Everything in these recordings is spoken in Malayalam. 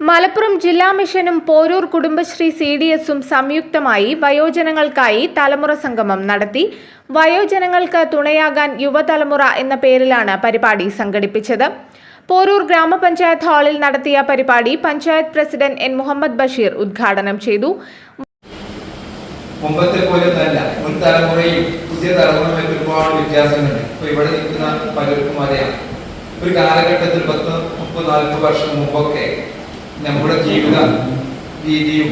മലപ്പുറം ജില്ലാ മിഷനും പോരൂർ കുടുംബശ്രീ സി ഡി എസും സംയുക്തമായി വയോജനങ്ങൾക്കായി തലമുറ സംഗമം നടത്തി. വയോജനങ്ങൾക്ക് തുണയാകാൻ യുവതലമുറ എന്ന പേരിലാണ് പരിപാടി സംഘടിപ്പിച്ചത്. പോരൂർ ഗ്രാമപഞ്ചായത്ത് ഹാളിൽ നടത്തിയ പരിപാടി പഞ്ചായത്ത് പ്രസിഡന്റ് എൻ മുഹമ്മദ് ബഷീർ ഉദ്ഘാടനം ചെയ്തു. പുതിയ ഇവിടെ ഒരു കാലഘട്ടത്തിൽ പത്ത് മുപ്പത് നാൽപ്പത് വർഷം മുമ്പൊക്കെ നമ്മുടെ ജീവിത രീതിയും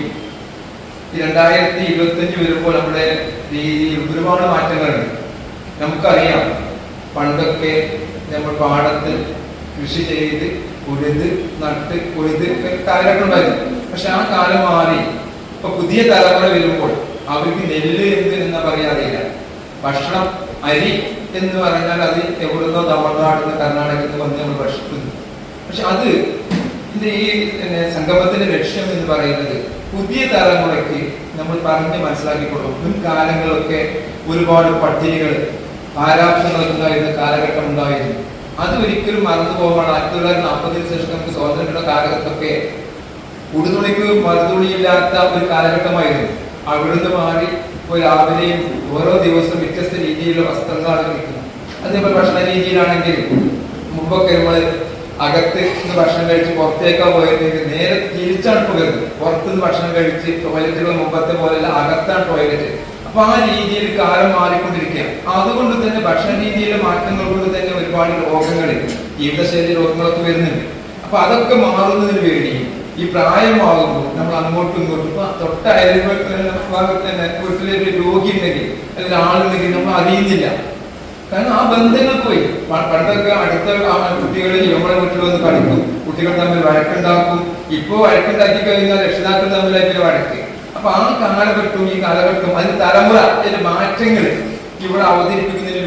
രണ്ടായിരത്തി ഇരുപത്തഞ്ച് വരുമ്പോൾ നമ്മുടെ രീതിയിൽ ഒരുപാട് മാറ്റങ്ങളുണ്ട്. നമുക്കറിയാം പണ്ടൊക്കെ നമ്മൾ പാടത്ത് കൃഷി ചെയ്ത് ഉഴുത് നട്ട് കൊയ്ത് ഒക്കെ കാലഘട്ടം ഉണ്ടായിരുന്നു. പക്ഷെ ആ കാലം മാറി. ഇപ്പൊ പുതിയ തലമുറ വരുമ്പോൾ അവർക്ക് നെല്ല് എന്ത് എന്ന് പറയാറില്ല ഭക്ഷണം അരി എന്ന് പറഞ്ഞാൽ അത് എവിടുന്നോ തമിഴ്നാട് കർണാടകത്തിൽ വന്ന് നമ്മൾ ഭക്ഷിക്കുന്നു. പക്ഷെ അത് ഇത് ഈ സംഗമത്തിന്റെ ലക്ഷ്യം എന്ന് പറയുന്നത് പുതിയ തലമുറയ്ക്ക് നമ്മൾ പറഞ്ഞ് മനസ്സിലാക്കി കൊടുക്കും മുൻകാലങ്ങളൊക്കെ ഒരുപാട് പട്ടിണികൾ ആരാധനകളൊക്കെ ഉണ്ടായിരുന്ന കാലഘട്ടം ഉണ്ടായിരുന്നു അത് ഒരിക്കലും മറന്നു പോകാൻ ആയിരത്തി തൊള്ളായിരത്തി നാൽപ്പതിന് ശേഷം നമുക്ക് സ്വാതന്ത്ര്യമുള്ള കാലഘട്ടമൊക്കെ ഉടുതുണിക്ക് മറുതുണിയില്ലാത്ത ഒരു കാലഘട്ടമായിരുന്നു. അവിടുന്ന് മാറി ഇപ്പോൾ രാവിലെയും ഓരോ ദിവസവും വ്യത്യസ്ത രീതിയിലുള്ള വസ്ത്രങ്ങളാണ് കിട്ടുന്നത്. അതേപോലെ ഭക്ഷണ രീതിയിലാണെങ്കിൽ മുമ്പൊക്കെ നമ്മൾ അകത്ത് നിന്ന് ഭക്ഷണം കഴിച്ച് പുറത്തേക്കാ പോയത് നേരെ തിരിച്ചാണ് പോകരുത് പുറത്തുനിന്ന് ഭക്ഷണം കഴിച്ച് ടോയ്ലറ്റുകൾ മുമ്പത്തെ പോലെയല്ല അകത്താണ് ടോയ്ലറ്റ് അപ്പൊ ആ രീതിയിൽ കാലം മാറിക്കൊണ്ടിരിക്കുകയാണ്. അതുകൊണ്ട് തന്നെ ഭക്ഷണ രീതിയിലെ മാറ്റങ്ങൾ കൊണ്ട് തന്നെ ഒരുപാട് രോഗങ്ങൾ ജീവിതശൈലി രോഗങ്ങളൊക്കെ വരുന്നുണ്ട്. അപ്പൊ അതൊക്കെ മാറുന്നതിന് വേണ്ടി ഈ പ്രായമാകുമ്പോൾ നമ്മൾ അങ്ങോട്ടും ഇങ്ങോട്ടും ഇപ്പൊ തൊട്ട ഭാഗത്ത് തന്നെ വീട്ടിലൊരു രോഗി ഉണ്ടെങ്കിൽ അല്ലെങ്കിൽ ആളുണ്ടെങ്കിൽ നമ്മൾ അറിയുന്നില്ല. കാരണം ആ ബന്ധങ്ങൾ പോയി. പണ്ടൊക്കെ അടുത്ത കുട്ടികളിൽ നമ്മുടെ വീട്ടിൽ വന്ന് പഠിക്കും. കുട്ടികൾ തമ്മിൽ വഴക്കുണ്ടാക്കും. ഇപ്പോ വഴക്കുണ്ടാക്കി കഴിഞ്ഞാൽ രക്ഷിതാക്കൾ തമ്മിലായിട്ട് വഴക്ക്. അപ്പൊ ആ കാലഘട്ടവും ഈ കാലഘട്ടവും അതിന് തലമുറ അതിന്റെ മാറ്റങ്ങൾ ഇവിടെ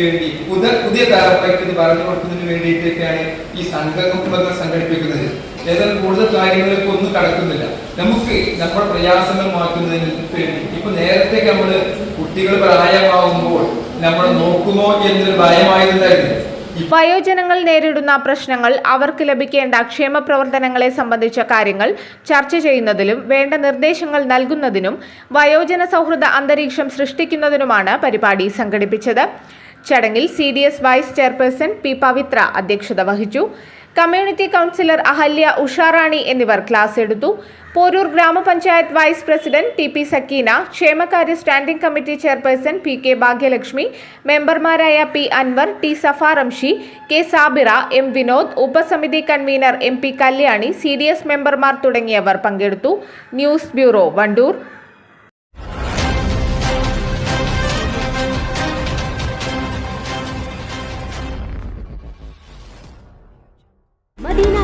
വേണ്ടി പുതിയ പുതിയ തലമുറയ്ക്ക് ഇത് പറഞ്ഞു കൊടുക്കുന്നതിന് വേണ്ടിയിട്ടൊക്കെയാണ് ഈ സംഘകുടുംബങ്ങൾ സംഘടിപ്പിക്കുന്നത്. ഏതായാലും കൂടുതൽ കാര്യങ്ങൾക്ക് ഒന്നും കടക്കുന്നില്ല. നമുക്ക് നമ്മുടെ പ്രയാസങ്ങൾ മാറ്റുന്നതിന് വേണ്ടി. ഇപ്പൊ നേരത്തെ നമ്മൾ കുട്ടികൾ പ്രായമാവുമ്പോൾ നമ്മൾ നോക്കുമോ എന്നൊരു ഭയമായിരുന്നായിരുന്നു. വയോജനങ്ങൾ നേരിടുന്ന പ്രശ്നങ്ങൾ അവർക്ക് ലഭിക്കേണ്ട ക്ഷേമ പ്രവർത്തനങ്ങളെ സംബന്ധിച്ച കാര്യങ്ങൾ ചർച്ച ചെയ്യുന്നതിലും വേണ്ട നിർദ്ദേശങ്ങൾ നൽകുന്നതിനും വയോജന സൗഹൃദ അന്തരീക്ഷം സൃഷ്ടിക്കുന്നതിനുമാണ് പരിപാടി സംഘടിപ്പിച്ചത്. ചടങ്ങിൽ C D S vice chairperson P Pavithra അധ്യക്ഷത വഹിച്ചു. കമ്മ്യൂണിറ്റി കൗൺസിലർ അഹല്യ ഉഷാറാണി എന്നിവർ ക്ലാസ് എടുത്തു. പോരൂർ ഗ്രാമപഞ്ചായത്ത് vice president T P Sakeena ക്ഷേമകാര്യ standing committee chairperson P K Bhagyalakshmi മെമ്പർമാരായ P Anvar T Safa Ramshi K Sabira M Vinod ഉപസമിതി convener M P Kalyani C D S മെമ്പർമാർ തുടങ്ങിയവർ പങ്കെടുത്തു. News bureau Wandoor.